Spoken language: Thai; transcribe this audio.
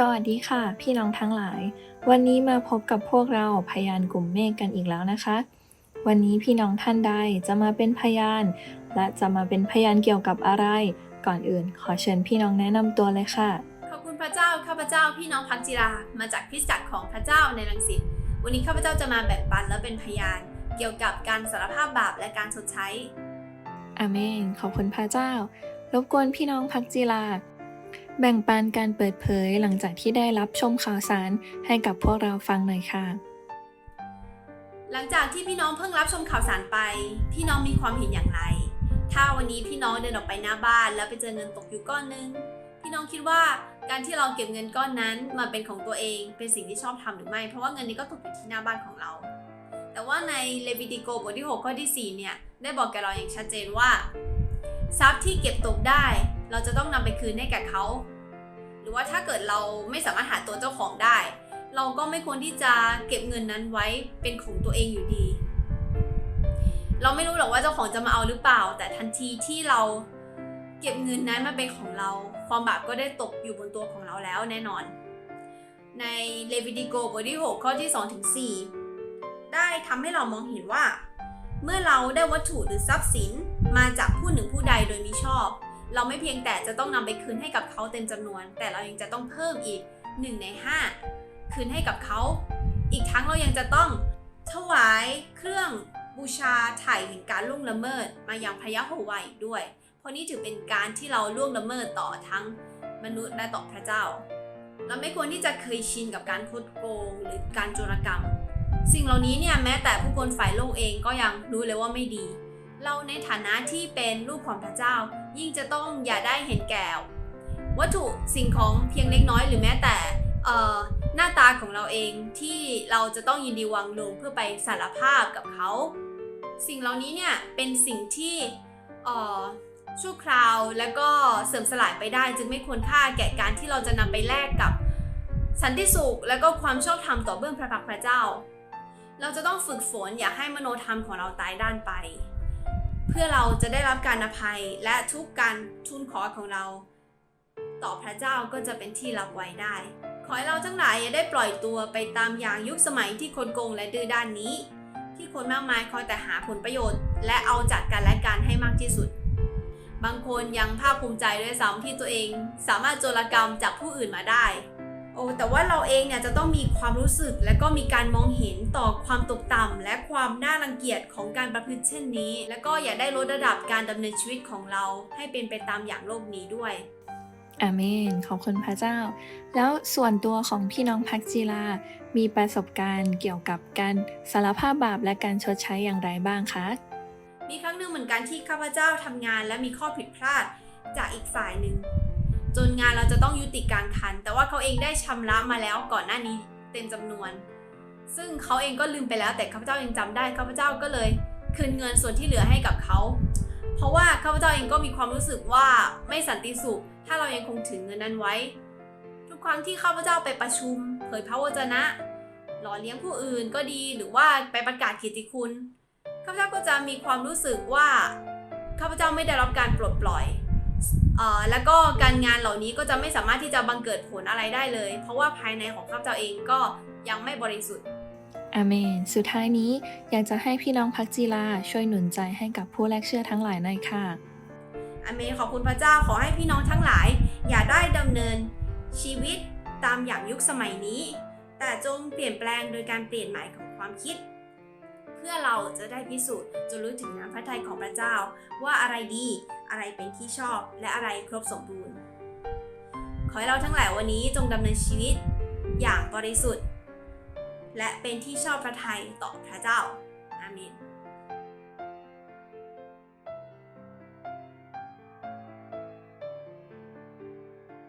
สวัสดีค่ะ พี่น้องทั้งหลาย วันนี้มาพบกับพวกเราพยานกลุ่มเมฆกันอีกแล้วนะคะ วันนี้พี่น้องท่านใดจะมาเป็นพยาน และจะมาเป็นพยานเกี่ยวกับอะไร ก่อนอื่น ขอเชิญพี่น้องแนะนำตัวเลยค่ะ ขอบคุณพระเจ้าข้าพเจ้าพี่น้องพักจิรา มาจากคริสตจักรของพระเจ้าในรังสิตวันนี้ข้าพเจ้าจะมาแบ่งปันและเป็นพยาน เกี่ยวกับการสารภาพบาปและการชดใช้อาเมนขอบคุณพระเจ้ารบกวนพี่น้องพักจีลา แบ่งปันการเปิดเผยหลังจากที่ได้รับชมข่าวสารให้กับพวกเราฟังหน่อยค่ะ หลังจากที่พี่น้องเพิ่งรับชมข่าวสารไป พี่น้องมีความเห็นอย่างไร ถ้าวันนี้พี่น้องเดินออกไปหน้าบ้านแล้วไปเจอเงินตกอยู่ก้อนนึง พี่น้องคิดว่าการที่เราเก็บเงินก้อนนั้นมาเป็นของตัวเองเป็นสิ่งที่ชอบทำหรือไม่ เพราะว่าเงินนี้ก็ตกอยู่ที่หน้าบ้านของเรา แต่ว่าในเลวิติโกบทที่ 6 ข้อที่ 4 เนี่ยได้บอกแกเราอย่างชัดเจนว่า ทรัพย์ที่เก็บตกได้ เราจะต้องนำไปคืนให้แก่เขา หรือว่าถ้าเกิดเราไม่สามารถหาตัวเจ้าของได้ เราก็ไม่ควรที่จะเก็บเงินนั้นไว้เป็นของตัวเองอยู่ดี เราไม่รู้หรอกว่าเจ้าของจะมาเอาหรือเปล่า แต่ทันทีที่เราเก็บเงินนั้นมาเป็นของเรา ความบาปก็ได้ตกอยู่บนตัวของเราแล้วแน่นอน ในเลวิติโกบทที่ 6 ข้อที่2ถึง4ได้ทำให้เรามองเห็นว่า เมื่อเราได้วัตถุหรือทรัพย์สินมาจากผู้หนึ่งผู้ใดโดยมิชอบ เราไม่เพียงแต่จะต้องนำไปคืนให้กับเขาเต็มจำนวน แต่เรายังจะต้องเพิ่มอีก 1 ใน 5 คืนให้กับเขา อีกทั้งเรายังจะต้องถวายเครื่องบูชาไถ่แห่งการล่วงละเมิดมายังพระยะโฮวาอีกด้วย เพราะนี่ถือเป็นการที่เราล่วงละเมิดต่อทั้งมนุษย์และต่อพระเจ้า เราไม่ควรที่จะเคยชินกับการคดโกงหรือการโจรกรรม สิ่งเหล่านี้เนี่ยแม้แต่ผู้คนฝ่ายโลกเองก็ยังรู้เลยว่าไม่ดี เราในฐานะที่เป็นลูกของพระเจ้า ยิ่งจะต้องอย่าได้เห็นแก่วัตถุสิ่งของเพียงเล็กน้อยหรือแม้แต่เอ่อหน้าตาของเราเองที่เราจะต้องยินดีวางลงเพื่อไปสารภาพกับเขา สิ่งเหล่านี้เนี่ยเป็นสิ่งที่เอ่อชั่วคราวแล้วก็เสื่อมสลายไปได้ จึงไม่ควรค่าแก่การที่เราจะนำไปแลกกับสันติสุขและก็ความชอบธรรมต่อเบื้องพระพักพระเจ้า เราจะต้องฝึกฝนอย่าให้มโนธรรมของเราตายด้านไป เพื่อเราจะได้รับการอภัยและทุกการทูลขอของเรา ต่อพระเจ้าก็จะเป็นที่รับไว้ได้ ขอให้เราทั้งหลายอย่าได้ปล่อยตัวไปตามอย่างยุคสมัยที่คนโกงและดื้อด้านนี้ ที่คนมากมายคอยแต่หาผลประโยชน์ และเอาจากกันและกันให้มากที่สุด บางคนยังภาคภูมิใจด้วยซ้ำที่ตัวเอง สามารถโจรกรรมจากผู้อื่นมาได้ แต่ว่าเราเองเนี่ยจะต้องมีความรู้สึกและก็มีการมองเห็นต่อความตกต่ำและความน่ารังเกียจของการประพฤติเช่นนี้ และก็อย่าได้ลดระดับการดำเนินชีวิตของเราให้เป็นไปตามอย่างโลกนี้ด้วยอาเมนขอบคุณพระเจ้า แล้วส่วนตัวของพี่น้องพักจีลา มีประสบการณ์เกี่ยวกับการสารภาพบาปและการชดใช้อย่างไรบ้างคะ มีครั้งหนึ่งเหมือนกันที่ข้าพเจ้าทำงานและมีข้อผิดพลาดจากอีกฝ่ายหนึ่ง จนงานเราจะต้องยุติการคัน แต่ว่าเขาเองได้ชำระมาแล้วก่อนหน้านี้เต็มจำนวน ซึ่งเขาเองก็ลืมไปแล้วแต่ข้าพเจ้ายังจำได้ข้าพเจ้าก็เลยคืนเงินส่วนที่เหลือให้กับเขา เพราะว่าข้าพเจ้าเองก็มีความรู้สึกว่าไม่สันติสุข ถ้าเรายังคงถือเงินนั้นไว้ ทุกครั้งที่ข้าพเจ้าไปประชุม เผยพระวจนะ หล่อเลี้ยงผู้อื่นก็ดีหรือว่าไปประกาศเกียรติคุณข้าพเจ้าก็จะมีความรู้สึกว่าข้าพเจ้าไม่ได้รับการปลดปล่อย แล้วก็การงานเหล่านี้ก็จะไม่สามารถที่จะบังเกิดผลอะไรได้เลย เพราะว่าภายในของข้าพเจ้าเองก็ยังไม่บริสุทธิ์อาเมน สุดท้ายนี้อยากจะให้พี่น้องพักจีลาช่วยหนุนใจให้กับผู้แลกเชื่อทั้งหลายหน่อยค่ะอาเมนขอบคุณพระเจ้าขอให้พี่น้องทั้งหลาย อย่าได้ดำเนินชีวิตตามอย่างยุคสมัยนี้ แต่จงเปลี่ยนแปลงโดยการเปลี่ยนหมายของความคิด เพื่อเราจะได้พิสูจน์จนรู้ถึงน้ำพระทัยของพระเจ้าว่าอะไรดี อะไรเป็นที่ชอบและอะไรครบสมบูรณ์ ขอให้เราทั้งหลายวันนี้จงดำเนินชีวิตอย่างบริสุทธิ์ และเป็นที่ชอบพระทัยต่อพระเจ้า อาเมน